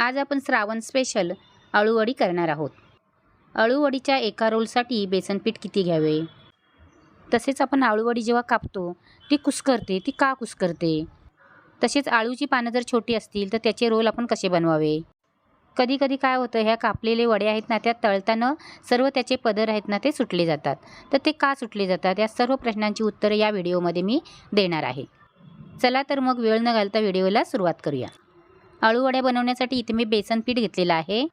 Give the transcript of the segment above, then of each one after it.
आज आपण श्रावण स्पेशल अळूवडी करणार आहोत. अळूवडीच्या एका रोलसाठी बेसन पीठ किती घ्यावे? तसेच आपण अळूवडी जेव्हा कापतो ती कुस्करते ती का कुस्करते? तसेच आळूची पानं जर छोटी असतील तर त्याचे रोल आपण कसे बनवावे? कधी कधी काय होतं ह्या कापलेले वडे आहेत ना त्या तळताना सर्व त्याचे पदर आहेत ना ते सुटले जातात. तर ते का सुटले जातात या सर्व प्रश्नांची उत्तरं या व्हिडिओमध्ये मी देणार आहे. चला तर मग वेळ न घालता व्हिडिओला सुरुवात करूया. आळूवड्या बनवण्यासाठी इथे मी बेसन पीठ घेतलेलं आहे.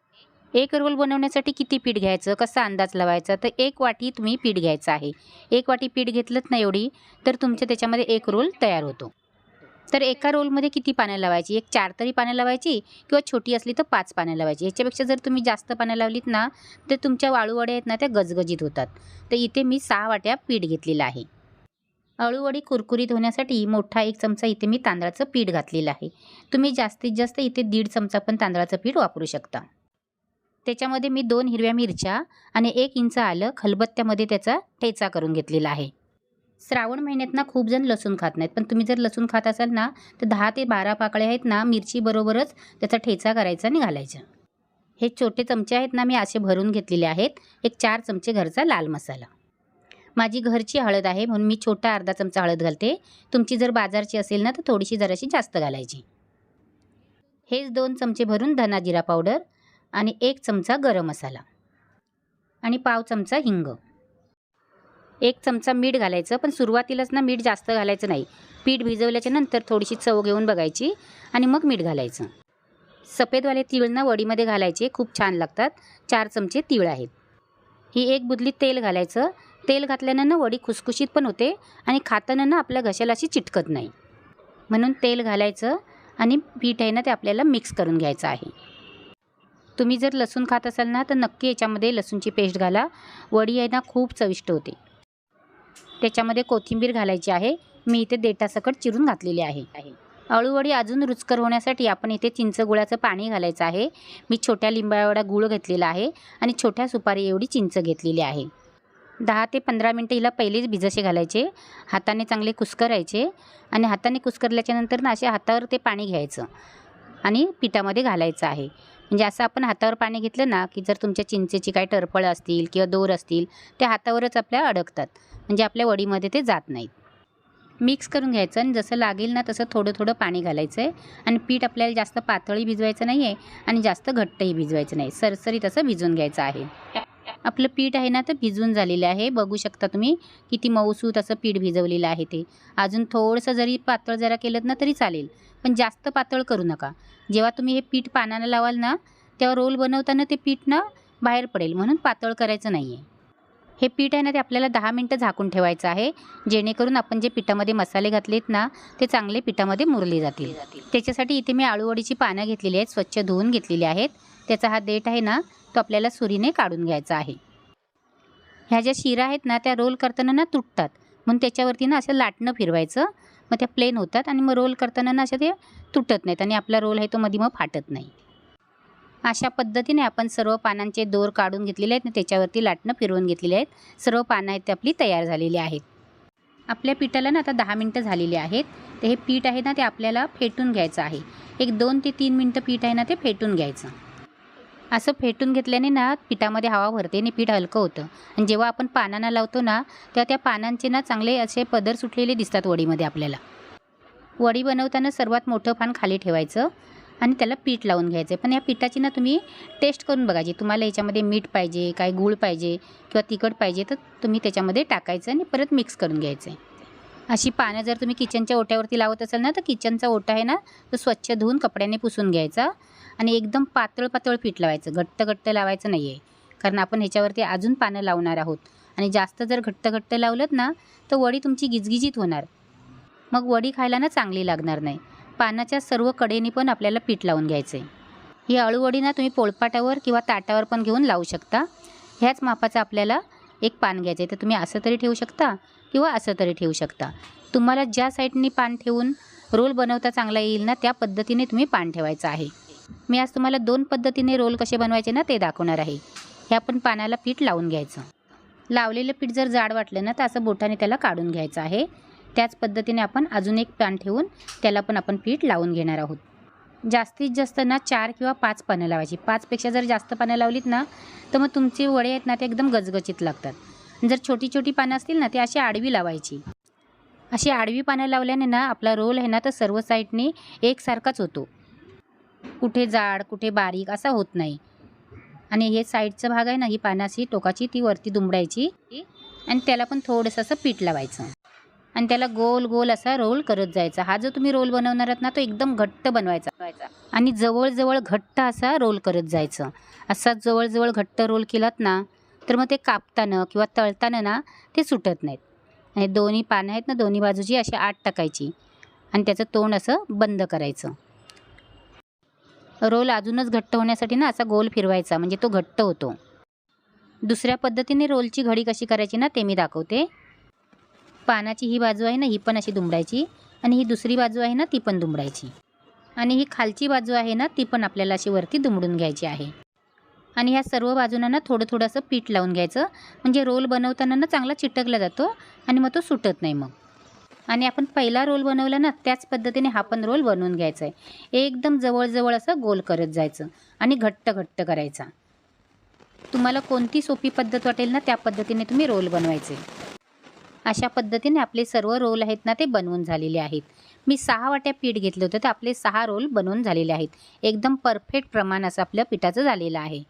एक रोल बनवण्यासाठी किती पीठ घ्यायचं कसा अंदाज लावायचा? तर एक वाटी तुम्ही पीठ घ्यायचं आहे. एक वाटी पीठ घेतलंच ना एवढी तर तुमच्या त्याच्यामध्ये एक रोल तयार होतो. तर एका रोलमध्ये किती पानं लावायची? एक चार तरी पानं लावायची किंवा छोटी असली तर पाच पानं लावायची. याच्यापेक्षा जर तुम्ही जास्त पानं लावलीत ना तर तुमच्या वाळूवड्या आहेत ना त्या गजगजीत होतात. तर इथे मी सहा वाट्या पीठ घेतलेलं आहे. अळूवडी कुरकुरीत होण्यासाठी मोठा एक चमचा इथे मी तांदळाचं पीठ घातलेलं आहे. तुम्ही जास्तीत जास्त इथे दीड चमचा पण तांदळाचं पीठ वापरू शकता. त्याच्यामध्ये मी दोन हिरव्या मिरच्या आणि एक इंच आलं खलबत्त्यामध्ये त्याचा ठेचा करून घेतलेला आहे. श्रावण महिन्यात ना खूप जण लसूण खात नाहीत पण तुम्ही जर लसूण खात असाल ना तर दहा ते बारा पाकळ्या आहेत ना मिरचीबरोबरच त्याचा ठेचा करायचा आणि घालायचा. हे छोटे चमचे आहेत ना मी असे भरून घेतलेले आहेत. एक चार चमचे घरचा लाल मसाला. माझी घरची हळद आहे म्हणून मी छोटा अर्धा चमचा हळद घालते. तुमची जर बाजारची असेल ना तर थोडीशी जराशी जास्त घालायची. हेच दोन चमचे भरून धना जिरा पावडर आणि एक चमचा गरम मसाला आणि पाव चमचा हिंग. एक चमचा मीठ घालायचं पण सुरुवातीलाच ना मीठ जास्त घालायचं नाही. पीठ भिजवल्याच्या नंतर थोडीशी चव घेऊन बघायची आणि मग मीठ घालायचं. सफेदवाले तीळ ना वडीमध्ये घालायचे खूप छान लागतात. चार चमचे तीळ आहेत. ही एक बुदली तेल घालायचं तेल घातल्यानं ना वडी खुसखुशीत पण होते आणि खाताना ना आपल्या घशाला अशी चिटकत नाही. म्हणून तेल घालायचं आणि पीठ आहे ना ते आपल्याला मिक्स करून घ्यायचं आहे. तुम्ही जर लसूण खात असाल ना तर नक्की याच्यामध्ये लसूणची पेस्ट घाला. वडी आहे ना खूप चविष्ट होते. त्याच्यामध्ये कोथिंबीर घालायची आहे. मी इथे देठासकट चिरून घातलेली आहे. अळूवडी अजून रुचकर होण्यासाठी आपण इथे चिंच गुळाचं पाणी घालायचं आहे. मी छोट्या लिंबा एवढा गुळ घेतलेला आहे आणि छोट्या सुपारी एवढी चिंच घेतलेली आहे. दहा ते पंधरा मिनटं हिला पहिलेच भिजसे घालायचे हाताने चांगले कुस्करायचे आणि हाताने कुस्करल्याच्यानंतर ना असे हातावर ते पाणी घ्यायचं आणि पिठामध्ये घालायचं आहे. म्हणजे असं आपण हातावर पाणी घेतलं ना की जर तुमच्या चिंचेची काही टरफळं असतील किंवा दोर असतील ते हातावरच आपल्या अडकतात. म्हणजे आपल्या वडीमध्ये ते जात नाहीत. मिक्स करून घ्यायचं आणि जसं लागेल ना तसं थोडं थोडं पाणी घालायचं आहे आणि पीठ आपल्याला जास्त पातळी भिजवायचं नाही आहे आणि जास्त घट्टही भिजवायचं नाही. सरसरीत असं भिजून घ्यायचं आहे. आपलं पीठ आहे ना तर भिजून झालेलं आहे. बघू शकता तुम्ही किती मऊसूत असं पीठ भिजवलेलं आहे ते. अजून थोडंसं जरी पातळ जरा केलं ना तरी चालेल. पण जास्त पातळ करू नका. जेव्हा तुम्ही हे पीठ पानाला लावाल ना तेव्हा रोल बनवताना ते पीठ ना बाहेर पडेल. म्हणून पातळ करायचं नाही आहे हे पीठ आहे ना ते आपल्याला दहा मिनटं झाकून ठेवायचं आहे. जेणेकरून आपण जे पिठामध्ये मसाले घातलेत ना ते चांगले पिठामध्ये मुरले जातील. त्याच्यासाठी इथे मी आळूवडीची पानं घेतलेली आहेत स्वच्छ धुवून घेतलेली आहेत. त्याचा हा देठ आहे ना तो आपल्याला सुरीने काढून घ्यायचा आहे. ह्या ज्या शिरा आहेत ना त्या रोल करताना ना तुटतात. म्हणून त्याच्यावरती ना असं लाटणं फिरवायचं. मग त्या प्लेन होतात आणि मग रोल करताना ना अशा ते तुटत नाहीत आणि आपला रोल आहे तो मध्ये मग फाटत नाही. अशा पद्धतीने आपण सर्व पानांचे दोर काढून घेतलेले आहेत आणि त्याच्यावरती लाटणं फिरवून घेतलेले आहेत. सर्व पानं आहेत ते आपली तयार झालेली आहेत. आपल्या पिठाला ना आता दहा मिनटं झालेली आहेत. तर हे पीठ आहे ना ते आपल्याला फेटून घ्यायचं आहे. एक दोन ते तीन मिनटं पीठ आहे ना ते फेटून घ्यायचं. असं फेटून घेतल्याने ना पिठामध्ये हवा भरते आणि पीठ हलकं होतं. आणि जेव्हा आपण पानांना लावतो ना तेव्हा त्या पानांचे ना चांगले असे पदर सुटलेले दिसतात वडीमध्ये आपल्याला. वडी बनवताना सर्वात मोठं पान खाली ठेवायचं आणि त्याला पीठ लावून घ्यायचं. पण या पिठाची ना तुम्ही टेस्ट करून बघायची तुम्हाला याच्यामध्ये मीठ पाहिजे काय गूळ पाहिजे किंवा तिखट पाहिजे तर तुम्ही त्याच्यामध्ये टाकायचं आणि परत मिक्स करून घ्यायचं आहे. अशी पानं जर तुम्ही किचनच्या ओट्यावरती लावत असाल ना तर किचनचा ओटा आहे ना तो स्वच्छ धुवून कपड्याने पुसून घ्यायचा आणि एकदम पातळ पातळ पीठ लावायचं. घट्ट घट्ट लावायचं नाही आहे कारण आपण ह्याच्यावरती अजून पानं लावणार आहोत. आणि जास्त जर घट्ट घट्ट लावलं ना तर वडी तुमची गिजगिजीत होणार. मग वडी खायला ना चांगली लागणार नाही. पानाच्या सर्व कडेने पण आपल्याला पीठ लावून घ्यायचं आहे ही अळूवडी ना तुम्ही पोळपाटावर किंवा ताटावर पण घेऊन लावू शकता. ह्याच मापाचं आपल्याला एक पान घ्यायचं आहे तर तुम्ही असं तरी ठेवू शकता. किंवा असं तरी ठेवू शकता. तुम्हाला ज्या साईडनी पान ठेवून रोल बनवता चांगला येईल ना त्या पद्धतीने तुम्ही पान ठेवायचं आहे. मी आज तुम्हाला दोन पद्धतीने रोल कसे बनवायचे ना ते दाखवणार आहे. हे आपण पानाला पीठ लावून घ्यायचं. लावलेलं पीठ जर जाड वाटलं ना तर असं बोटाने त्याला काढून घ्यायचं आहे. त्याच पद्धतीने आपण अजून एक पान ठेवून त्याला पण आपण पीठ लावून घेणार आहोत. जास्तीत जास्त ना चार किंवा पाच पानं लावायची. पाचपेक्षा जर जास्त पानं लावलीत ना तर मग तुमचे वडे आहेत ना ते एकदम गजगचित लागतात. जर छोटी छोटी पानं असतील ना ती अशी आडवी लावायची. अशी आडवी पानं लावल्याने ना आपला रोल आहे ना तर सर्व साईडने एकसारखाच होतो. कुठे जाड कुठे बारीक असा होत नाही. आणि हे साईडचा भाग आहे ना ही पानाची टोकाची ती वरती दुमडायची. आणि त्याला पण थोडंसं असं पीठ लावायचं. आणि त्याला गोल गोल असा रोल करत जायचा. हा जो तुम्ही रोल बनवणार आहात ना तो एकदम घट्ट बनवायचा. आणि जवळजवळ घट्ट असा रोल करत जायचं. असा जवळजवळ घट्ट रोल केलात ना तर मग ते कापताना किंवा तळताना ना ते सुटत नाहीत. आणि दोन्ही पानं आहेत ना दोन्ही बाजूची अशी आत टाकायची आणि त्याचं तोंड असं बंद करायचं. रोल अजूनच घट्ट होण्यासाठी ना असा गोल फिरवायचा म्हणजे तो घट्ट होतो. दुसऱ्या पद्धतीने रोलची घडी कशी करायची ना ते मी दाखवते. पानाची ही बाजू आहे ना ही पण अशी दुमडायची आणि ही दुसरी बाजू आहे ना ती पण दुमडायची. आणि ही खालची बाजू आहे ना ती पण आपल्याला अशी वरती दुमडून घ्यायची आहे. आणि ह्या सर्व बाजूंना ना थोडं थोडं असं पीठ लावून घ्यायचं. म्हणजे रोल बनवताना ना चांगला चिटकला जातो आणि मग तो सुटत नाही मग. आणि आपण पहिला रोल बनवला ना त्याच पद्धतीने हा पण रोल बनवून घ्यायचा आहे एकदम जवळजवळ असं गोल करत जायचं आणि घट्ट घट्ट करायचा. तुम्हाला कोणती सोपी पद्धत वाटेल ना त्या पद्धतीने तुम्ही रोल बनवायचे. अशा पद्धतीने आपले सर्व रोल आहेत ना ते बनवून झालेले आहेत. मी सहा वाट्या पीठ घेतलं होतं तर आपले सहा रोल बनवून झालेले आहेत. एकदम परफेक्ट प्रमाण असं आपल्या पिठाचं झालेलं आहे.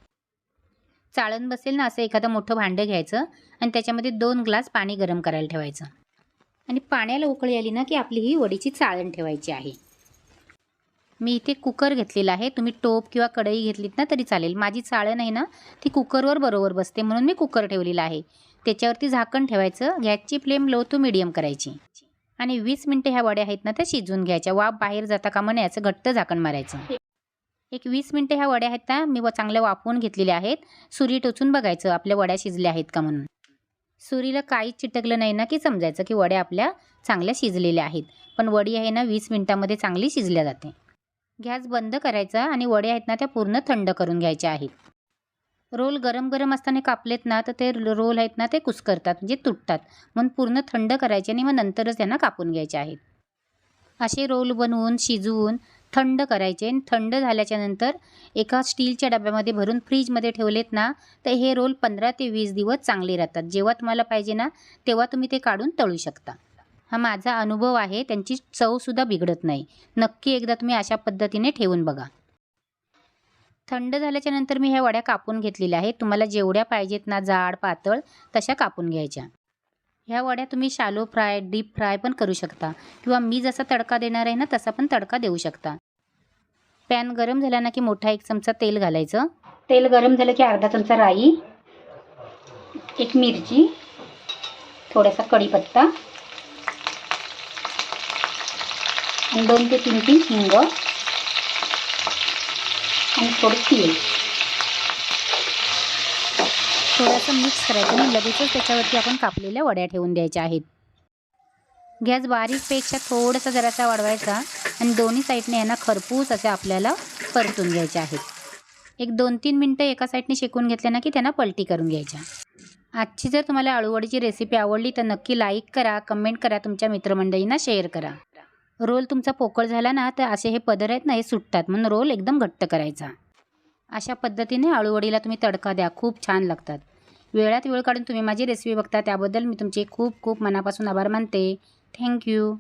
चाळण बसेल ना असं एखादं मोठं भांडं घ्यायचं आणि त्याच्यामध्ये दोन ग्लास पाणी गरम करायला ठेवायचं. आणि पाण्याला उकळी आली ना की आपली ही वडीची चाळण ठेवायची आहे. मी इथे कुकर घेतलेला आहे. तुम्ही टोप किंवा कढई घेतलीत ना तरी चालेल. माझी चाळण आहे ना ती कुकरवर बरोबर बसते म्हणून मी कुकर ठेवलेला आहे. त्याच्यावरती झाकण ठेवायचं. गॅसची फ्लेम लो टू मिडियम करायची. आणि वीस मिनटं ह्या वड्या आहेत ना त्या शिजवून घ्यायच्या. वाफ बाहेर जाता कामा नये याचं घट्ट झाकण मारायचं. एक वीस मिनटं ह्या वड्या आहेत ना मी व चांगल्या वाफवून घेतलेल्या आहेत. सुरी टोचून बघायचं आपल्या वड्या शिजल्या आहेत का म्हणून. सुरीला काहीच चिटकलं नाही ना की समजायचं की वड्या आपल्या चांगल्या शिजलेल्या आहेत. पण वडी आहे ना वीस मिनटामध्ये चांगली शिजल्या जाते. गॅस बंद करायचा आणि वड्या आहेत ना त्या पूर्ण थंड करून घ्यायच्या आहेत. रोल गरम गरम असताना कापलेत ना तर ते रोल आहेत ना ते कुस्करतात म्हणजे तुटतात. म्हणून पूर्ण थंड करायचे आणि मग नंतरच त्यांना कापून घ्यायचे आहेत. असे रोल बनवून शिजवून थंड करायचे. थंड झाल्याच्यानंतर एका स्टीलच्या डब्यामध्ये भरून फ्रीजमध्ये ठेवलेत ना तर हे रोल पंधरा ते वीस दिवस चांगले राहतात. जेव्हा तुम्हाला पाहिजे ना तेव्हा तुम्ही ते काढून तळू शकता. हा माझा अनुभव आहे. त्यांची चवसुद्धा बिघडत नाही. नक्की एकदा तुम्ही अशा पद्धतीने ठेवून बघा. थंड झाल्याच्यानंतर मी ह्या वड्या कापून घेतलेल्या आहेत. तुम्हाला जेवढ्या पाहिजेत ना जाड पातळ तशा कापून घ्यायच्या. ह्या वड्या तुम्ही शालो फ्राय डीप फ्राय पण करू शकता. किंवा मी जसा तडका देणार आहे ना तसा पण तडका देऊ शकता. पॅन गरम झाला ना की मोठा एक चमचा तेल घालायचं. तेल गरम झालं की अर्धा चमचा राई एक मिरची थोडासा कढीपत्ता आणि दोन ते तीन तीन हिंग आणि थोडं तेल थोडंसं मिक्स करायचं आणि लगेचच त्याच्यावरती आपण कापलेल्या वड्या ठेवून द्यायच्या आहेत. गॅस बारीकपेक्षा थोडासा जरासा वाढवायचा आणि दोन्ही साईडने यांना खरपूस असे आपल्याला परतून घ्यायचे आहेत. एक दोन तीन मिनटं एका साईडने शेकून घेतल्या ना की त्यांना पलटी करून घ्यायच्या. आजची जर तुम्हाला अळूवडीची रेसिपी आवडली तर नक्की लाईक करा कमेंट करा तुमच्या मित्रमंडळींना शेअर करा. रोल तुमचा पोकळ झाला ना तर असे हे पदर आहेत ना हे सुटतात. म्हणून रोल एकदम घट्ट करायचा. अशा पद्धतीने आळूवडीला तुम्ही तडका द्या. खूप छान लागतात. वेळात वेळ काढून तुम्ही माझी रेसिपी बघता त्याबद्दल मी तुमचे खूप खूप मनापासून आभार मानते. थँक्यू